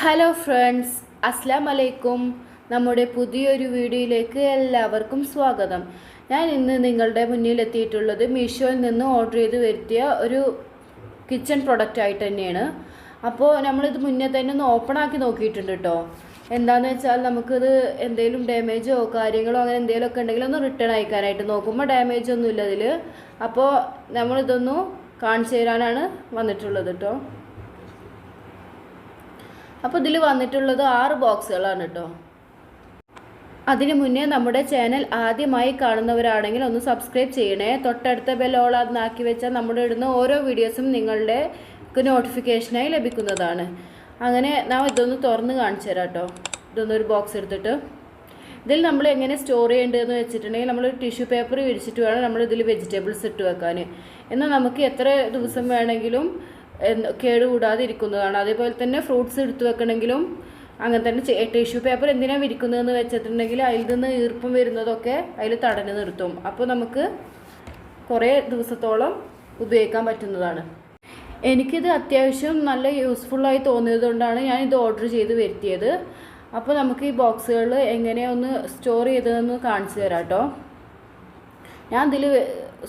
Hello friends അസ്ലാം അലൈക്കും നമ്മുടെ പുതിയൊരു വീഡിയോയിലേക്ക് എല്ലാവർക്കും സ്വാഗതം. ഞാൻ ഇന്ന് നിങ്ങളുടെ മുന്നിൽ എത്തിയിട്ടുള്ളത് മീഷോയിൽ നിന്ന് ഓർഡർ ചെയ്ത് വരുത്തിയ ഒരു കിച്ചൺ പ്രൊഡക്റ്റ് ആയിട്ട് തന്നെയാണ്. അപ്പോൾ നമ്മളിത് മുന്നേ തന്നെ ഒന്ന് ഓപ്പൺ ആക്കി നോക്കിയിട്ടുണ്ട് കേട്ടോ എന്താണെന്ന് വെച്ചാൽ നമുക്കിത് എന്തെങ്കിലും ഡാമേജോ കാര്യങ്ങളോ അങ്ങനെ എന്തെങ്കിലുമൊക്കെ ഉണ്ടെങ്കിൽ ഒന്ന് റിട്ടേൺ അയക്കാനായിട്ട് നോക്കുമ്പോൾ ഡാമേജ് ഒന്നും ഇല്ല ഇതിൽ അപ്പോൾ നമ്മളിതൊന്ന് കാണിച്ചു തരാനാണ് വന്നിട്ടുള്ളത് കേട്ടോ അപ്പോൾ ഇതിൽ വന്നിട്ടുള്ളത് ആറ് ബോക്സുകളാണ് കേട്ടോ. അതിനു മുന്നേ നമ്മുടെ ചാനൽ ആദ്യമായി കാണുന്നവരാണെങ്കിൽ ഒന്ന് സബ്സ്ക്രൈബ് ചെയ്യണേ. തൊട്ടടുത്ത ബെൽ ഓൾ അതിനാക്കി വെച്ചാൽ നമ്മുടെ ഇടുന്ന ഓരോ വീഡിയോസും നിങ്ങളുടെ നോട്ടിഫിക്കേഷനായി ലഭിക്കുന്നതാണ്. അങ്ങനെ നാം ഇതൊന്ന് തുറന്ന് കാണിച്ചു തരാം കേട്ടോ. ഇതൊന്നൊരു ബോക്സ് എടുത്തിട്ട്. ഇതിൽ നമ്മൾ എങ്ങനെ സ്റ്റോർ ചെയ്യേണ്ടതെന്ന് വെച്ചിട്ടുണ്ടെങ്കിൽ നമ്മൾ ടിഷ്യൂ പേപ്പർ വിരിച്ചിട്ട് വേണം നമ്മൾ ഇതിൽ വെജിറ്റബിൾസ് ഇട്ട് വെക്കാൻ. എന്നാൽ നമുക്ക് എത്ര ദിവസം വേണമെങ്കിലും കേടുകൂടാതെ ഇരിക്കുന്നതാണ് അതേപോലെ തന്നെ ഫ്രൂട്ട്സ് എടുത്തു വെക്കണമെങ്കിലും അങ്ങനെ തന്നെ ടിഷ്യൂ പേപ്പർ എന്തിനാണ് വിരിക്കുന്നതെന്ന് വെച്ചിട്ടുണ്ടെങ്കിൽ അതിൽ നിന്ന് ഈർപ്പം വരുന്നതൊക്കെ അതിൽ തടഞ്ഞു നിർത്തും. അപ്പോൾ നമുക്ക് കുറേ ദിവസത്തോളം ഉപയോഗിക്കാൻ പറ്റുന്നതാണ്. എനിക്കിത് അത്യാവശ്യം നല്ല യൂസ്ഫുള്ളായി തോന്നിയത് കൊണ്ടാണ് ഞാൻ ഇത് ഓർഡർ ചെയ്ത് വരുത്തിയത്. അപ്പോൾ നമുക്ക് ഈ ബോക്സുകൾ എങ്ങനെയൊന്ന് സ്റ്റോർ ചെയ്തതെന്ന് കാണിച്ചു തരാം കേട്ടോ ഞാൻ ഇതിൽ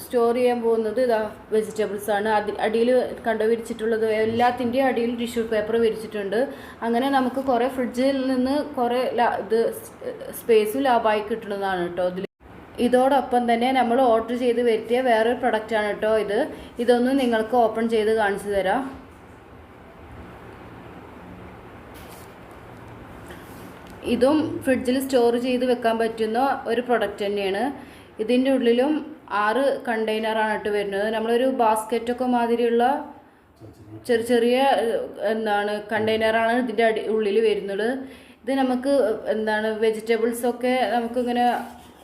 സ്റ്റോർ ചെയ്യാൻ പോകുന്നത് ഇതാ വെജിറ്റബിൾസ് ആണ്. അതി അടിയിൽ കണ്ടു വിരിച്ചിട്ടുള്ളത് എല്ലാത്തിന്റെയും അടിയിൽ ടിഷ്യൂ പേപ്പർ വിരിച്ചിട്ടുണ്ട്. അങ്ങനെ നമുക്ക് കുറേ ഫ്രിഡ്ജിൽ നിന്ന് കുറേ ഇത് സ്പേസും ലാഭമായി കിട്ടുന്നതാണ് കേട്ടോ ഇതിൽ ഇതോടൊപ്പം തന്നെ നമ്മൾ ഓർഡർ ചെയ്ത് വരുത്തിയ വേറൊരു പ്രൊഡക്റ്റാണ് കേട്ടോ ഇത്. ഇതൊന്ന് നിങ്ങൾക്ക് ഓപ്പൺ ചെയ്ത് കാണിച്ചു തരാം. ഇതും ഫ്രിഡ്ജിൽ സ്റ്റോർ ചെയ്ത് വെക്കാൻ പറ്റുന്ന ഒരു പ്രൊഡക്റ്റ് തന്നെയാണ്. ഇതിന്റെ ഉള്ളിലും ആറ് കണ്ടെയ്നറാണ് ഇട്ട് വരുന്നത്. നമ്മളൊരു ബാസ്ക്കറ്റൊക്കെ മാതിരിയുള്ള ചെറിയ ചെറിയ എന്താണ് കണ്ടെയ്നറാണ് ഇതിന്റെ അടി ഉള്ളിൽ വരുന്നത്. ഇത് നമുക്ക് എന്താണ് വെജിറ്റബിൾസൊക്കെ നമുക്കിങ്ങനെ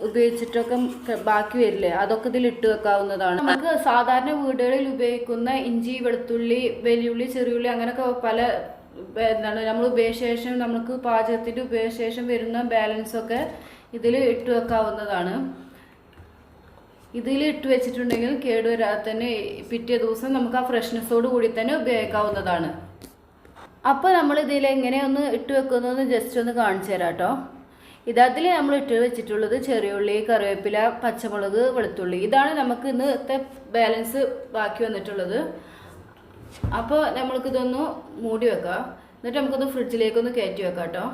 ഉപയോഗിച്ചിട്ടൊക്കെ ബാക്കി വരില്ലേ? അതൊക്കെ ഇതിൽ ഇട്ട് വെക്കാവുന്നതാണ്. നമുക്ക് സാധാരണ വീടുകളിൽ ഉപയോഗിക്കുന്ന ഇഞ്ചി വെളുത്തുള്ളി വലിയുള്ളി ചെറിയുള്ളി അങ്ങനെയൊക്കെ പല എന്താണ് നമ്മൾ ഉപയോഗിച്ച നമുക്ക് പാചകത്തിന്റെ ഉപയോഗിച്ച ശേഷം വരുന്ന ബാലൻസൊക്കെ ഇതിൽ ഇട്ട് വെക്കാവുന്നതാണ്. ഇതിൽ ഇട്ട് വെച്ചിട്ടുണ്ടെങ്കിൽ കേടുവരാതെ തന്നെ പിറ്റേ ദിവസം നമുക്ക് ആ ഫ്രഷ്നെസ്സോട് കൂടി തന്നെ ഉപയോഗിക്കാവുന്നതാണ്. അപ്പോൾ നമ്മൾ ഇതിൽ എങ്ങനെയൊന്ന് ഇട്ട് വെക്കുന്നതെന്ന് ജസ്റ്റ് ഒന്ന് കാണിച്ചു തരാം കേട്ടോ ഇതാത്തിൽ നമ്മൾ ഇട്ട് വെച്ചിട്ടുള്ളത് ചെറിയുള്ളി കറിവേപ്പില പച്ചമുളക് വെളുത്തുള്ളി. ഇതാണ് നമുക്ക് ഇന്നത്തെ ബാലൻസ് ബാക്കി വന്നിട്ടുള്ളത്. അപ്പോൾ നമ്മൾക്കിതൊന്ന് മൂടി വെക്കാം. എന്നിട്ട് നമുക്കൊന്ന് ഫ്രിഡ്ജിലേക്കൊന്ന് കയറ്റി വെക്കാം കേട്ടോ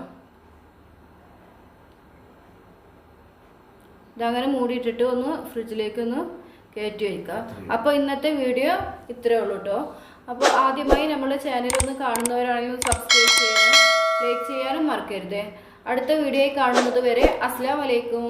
ഇതങ്ങനെ മൂടിയിട്ടിട്ട് ഒന്ന് ഫ്രിഡ്ജിലേക്ക് ഒന്ന് കയറ്റി വയ്ക്കുക അപ്പോൾ ഇന്നത്തെ വീഡിയോ ഇത്രയേ ഉള്ളൂ കേട്ടോ. അപ്പോൾ ആദ്യമായി നമ്മുടെ ചാനൽ ഒന്ന് കാണുന്നവരാണെങ്കിൽ സബ്സ്ക്രൈബ് ചെയ്യാനും ലൈക്ക് ചെയ്യാനും മറക്കരുത്. അടുത്ത വീഡിയോയിൽ കാണുന്നത് വരെ അസ്സാം വലൈക്കും